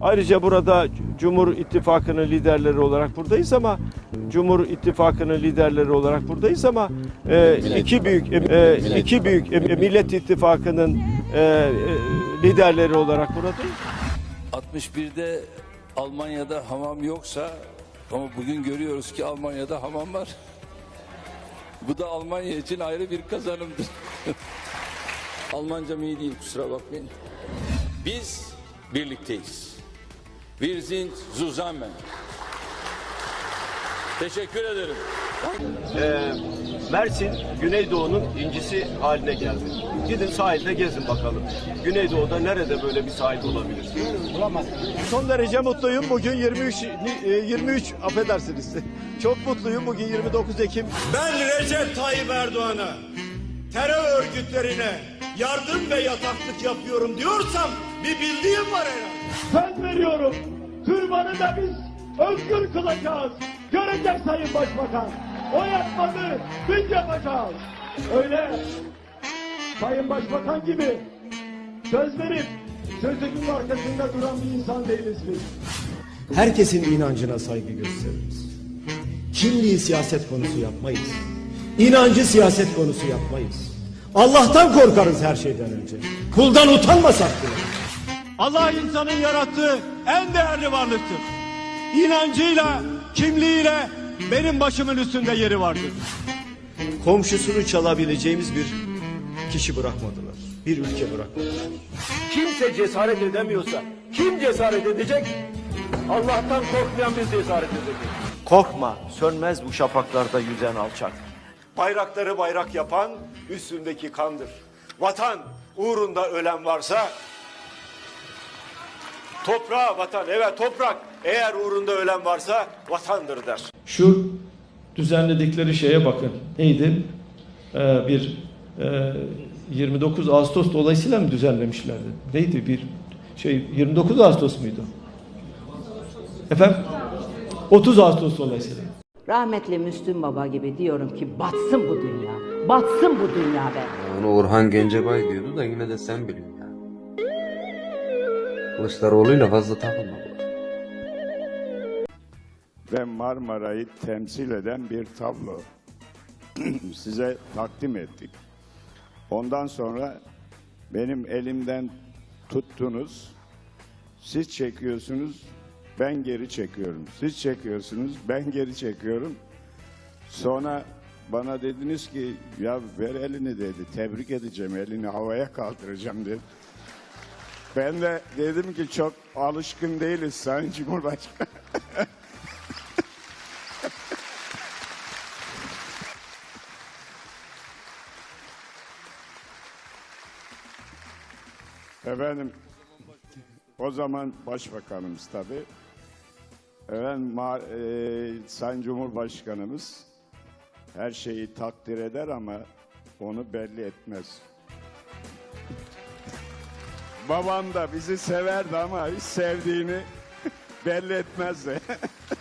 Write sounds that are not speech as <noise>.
Ayrıca burada Cumhur İttifakı'nın liderleri olarak buradayız ama Cumhur İttifakı'nın liderleri olarak buradayız ama e, iki büyük e, iki büyük e, Millet İttifakı'nın e, e, liderleri olarak buradayız. 61'de Almanya'da hamam yoksa ama bugün görüyoruz ki Almanya'da hamam var. Bu da Almanya için ayrı bir kazanımdır. <laughs> Almancam iyi değil kusura bakmayın. Biz birlikteyiz. Wir sind zusammen. Teşekkür ederim. Ee, Mersin Güneydoğu'nun incisi haline geldi. Gidin sahilde gezin bakalım. Güneydoğu'da nerede böyle bir sahil olabilir? Son derece mutluyum. Bugün 23 ni- e, 23 affedersiniz. <laughs> Çok mutluyum. Bugün 29 Ekim. Ben Recep Tayyip Erdoğan'a terör örgütlerine yardım ve yataklık yapıyorum diyorsam bir bildiğim var herhalde. Söz veriyorum. Türbanı da biz özgür kılacağız. Görecek Sayın Başbakan. O yapmadı, biz yapacağız. Öyle Sayın Başbakan gibi söz verip sözünün arkasında duran bir insan değiliz biz. Herkesin inancına saygı gösteririz. Kimliği siyaset konusu yapmayız. İnancı siyaset konusu yapmayız. Allah'tan korkarız her şeyden önce. Kuldan utanmasak bile. Allah insanın yarattığı en değerli varlıktır. İnancıyla, kimliğiyle benim başımın üstünde yeri vardır. Komşusunu çalabileceğimiz bir kişi bırakmadılar. Bir ülke bırakmadılar. Kimse cesaret edemiyorsa kim cesaret edecek? Allah'tan korkmayan biz cesaret edeceğiz. Korkma, sönmez bu şafaklarda yüzen alçak. Bayrakları bayrak yapan üstündeki kandır. Vatan uğrunda ölen varsa toprağa vatan, evet toprak eğer uğrunda ölen varsa vatandır der. Şu düzenledikleri şeye bakın. Neydi? Ee, bir e, 29 Ağustos dolayısıyla mı düzenlemişlerdi? Neydi bir şey 29 Ağustos muydu? Efendim? 30 Ağustos dolayısıyla. Rahmetli Müslüm Baba gibi diyorum ki batsın bu dünya. Batsın bu dünya be. Onu Orhan Gencebay diyordu da yine de sen biliyorsun ya. Kılıçdaroğlu'yla fazla takılma. ve Marmara'yı temsil eden bir tablo <clears throat> size takdim ettik. Ondan sonra benim elimden tuttunuz, siz çekiyorsunuz, ben geri çekiyorum. Siz çekiyorsunuz, ben geri çekiyorum. Sonra bana dediniz ki ya ver elini dedi, tebrik edeceğim, elini havaya kaldıracağım dedi. Ben de dedim ki çok alışkın değiliz Sayın Cumhurbaşkanı. <laughs> Efendim, o zaman başbakanımız tabii. Efendim, e, Sayın Cumhurbaşkanımız her şeyi takdir eder ama onu belli etmez. Babam da bizi severdi ama hiç sevdiğini <laughs> belli etmezdi. <laughs>